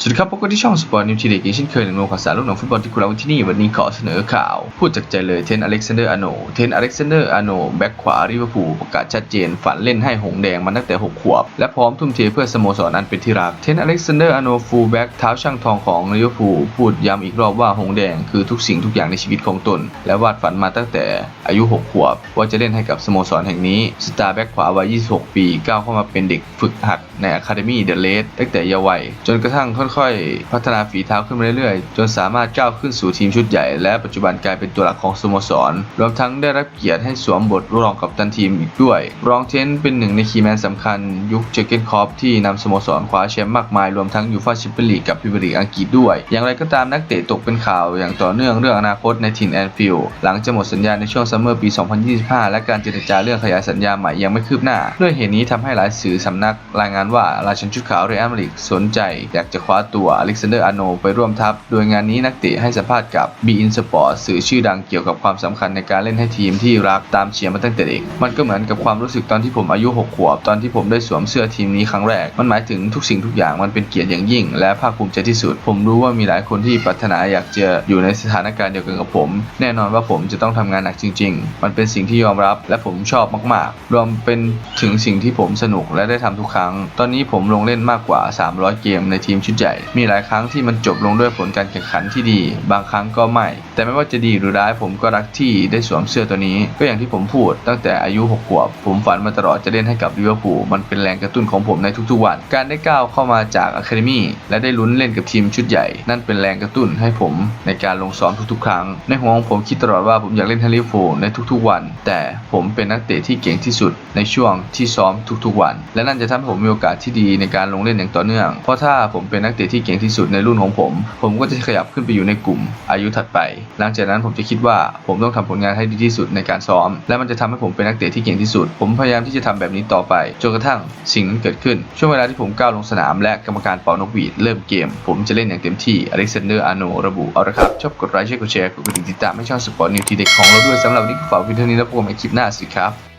สวัสดีครับพบกันที่ช่องสปอร์ตนิวทีเด็กอีกเช่นเคยหนึ่งโมงข่าวสารลูกหนังฟุตบอลที่คุณรักที่นี่ วันนี้ขอเสนอข่าว พูดจากใจเลยเทนอเล็กซานเดอร์อาโนเทนอเล็กซานเดอร์อาโนแบ็คขวาริเวอร์พูลประกาศชัดเจน ฝันเล่นให้หงแดงมาตั้งแต่ 6 ขวบ และพร้อมทุ่มเทเพื่อสโมสรอันเป็นที่รักเทนอเล็กซานเดอร์อาโนฟูลแบ็คเท้าช่างทองของริเวอร์พูลพูดย้ำอีกรอบว่าหงแดงคือทุกสิ่งทุกอย่างในชีวิตของตน และวาดฝันมาตั้งแต่อายุ 6 ขวบ ว่าจะเล่นให้กับสโมสรแห่งนี้สตาร์แบ็คขวาวัย 26 ปีก้าวเข้ามาเป็นเด็กฝึกหัดในอะคาเดมี่เดอะเลสตั้งแต่เยาว์วัยจนกระทั่งค่อยๆ พัฒนาฝีเท้าขึ้นมาเรื่อยๆ จนสามารถก้าวขึ้นสู่ทีมชุดใหญ่ และปัจจุบันกลายเป็นตัวหลักของสโมสร รวมทั้งได้รับเกียรติให้สวมบทรองกัปตันทีมอีกด้วย รองเทนเป็นหนึ่งในคีย์แมนสำคัญยุคเจเกนคอปที่นำสโมสรคว้าแชมป์มากมาย รวมทั้งยูฟ่าแชมเปี้ยนลีกกับพรีเมียร์ลีกอังกฤษด้วย อย่างไรก็ตามนักเตะตกเป็นข่าวอย่างต่อเนื่องเรื่องอนาคตในถิ่นแอนฟิลด์หลังจะหมดสัญญาในช่วงซัมเมอร์ปี 2025 และการเจรจาเรื่องขยายสัญญาใหม่ยังไม่คืบหน้าด้วยเหตุนี้ทำให้หลายสื่อสำนักรายงานว่าราชันชุดขาวเรอัลมาดริดสนใจอยากจะคว้าาตัวอเล็กซานเดอร์อาโนไปร่วมทัพ โดยงานนี้นักเตะให้สัมภาษณ์กับ b ีอินสปอร์ตสื่อชื่อดังเกี่ยวกับความสำคัญในการเล่นให้ทีมที่รักตามเชียร์มาตั้งแต่เด็ก มันก็เหมือนกับความรู้สึกตอนที่ผมอายุ 6 ขวบ ตอนที่ผมได้สวมเสื้อทีมนี้ครั้งแรก มันหมายถึงทุกสิ่งทุกอย่างมันเป็นเกียรติอย่างยิ่ง และภาคภูมิใจที่สุด ผมรู้ว่ามีหลายคนที่ปรารถนาอยากจะอยู่ในสถานการณ์เดียวกันกับผม แน่นอนว่าผมจะต้องทำงานหนักจริง ๆ มันเป็นสิ่งที่ยอมรับ และผมชอบมากๆ รวมเป็นถึงสิ่งที่ผมสนุกและได้ทำทุกครั้ง ตอนนี้ผมลงเล่นมากกว่า 300 เกมในทีมชุดใหญ่มีหลายครั้งที่มันจบลงด้วยผลการแข่งขันที่ดี บางครั้งก็ไม่ แต่ไม่ว่าจะดีหรือร้ายผมก็รักที่ได้สวมเสื้อตัวนี้ ก็อย่างที่ผมพูด ตั้งแต่อายุ6ขวบ ผมฝันมาตลอดจะเล่นให้กับลิเวอร์พูลมันเป็นแรงกระตุ้นของผมในทุกๆวัน การได้ก้าวเข้ามาจากอะคาเดมี่และได้ลุ้นเล่นกับทีมชุดใหญ่ นั่นเป็นแรงกระตุ้นให้ผมในการลงซ้อมทุกๆ ครั้ง ในหัวของผมคิดตลอดว่าผมอยากเล่นให้ลิเวอร์พูลในทุกๆวัน แต่ผมเป็นนักเตะที่เก่งที่สุดในช่วงที่ซ้อมทุกๆวัน และนั่นจะทำให้ผมมีโอกาสที่ดีในการลงเล่นอย่างต่อเนื่อง เพราะถ้าผมเป็นนักเตะที่เก่งที่สุดในรุ่นของผม ผมก็จะขยับขึ้นไปอยู่ในกลุ่ม อายุถัดไป หลังจากนั้นผมจะคิดว่าผมต้องทำผลงานให้ดีที่สุดในการซ้อม และมันจะทำให้ผมเป็นนักเตะที่เก่งที่สุด ผมพยายามที่จะทำแบบนี้ต่อไปจนกระทั่งสิ่งนั้นเกิดขึ้น ช่วงเวลาที่ผมก้าวลงสนามและกรรมการเป่านกหวีดเริ่มเกม ผมจะเล่นอย่างเต็มที่อเล็กซานเดอร์อาโนระบุเอาละครับชอบกดไลค์ชร์กดแชร์กดกระดิ่งติดตามให้ช่องสปอร์ตนิวทีเด็กของเราด้วยสำหรับวันนี้ก็ฝากเพียงเท่านี้แล้วพบกันใหม่คลิปหน้าสิครับ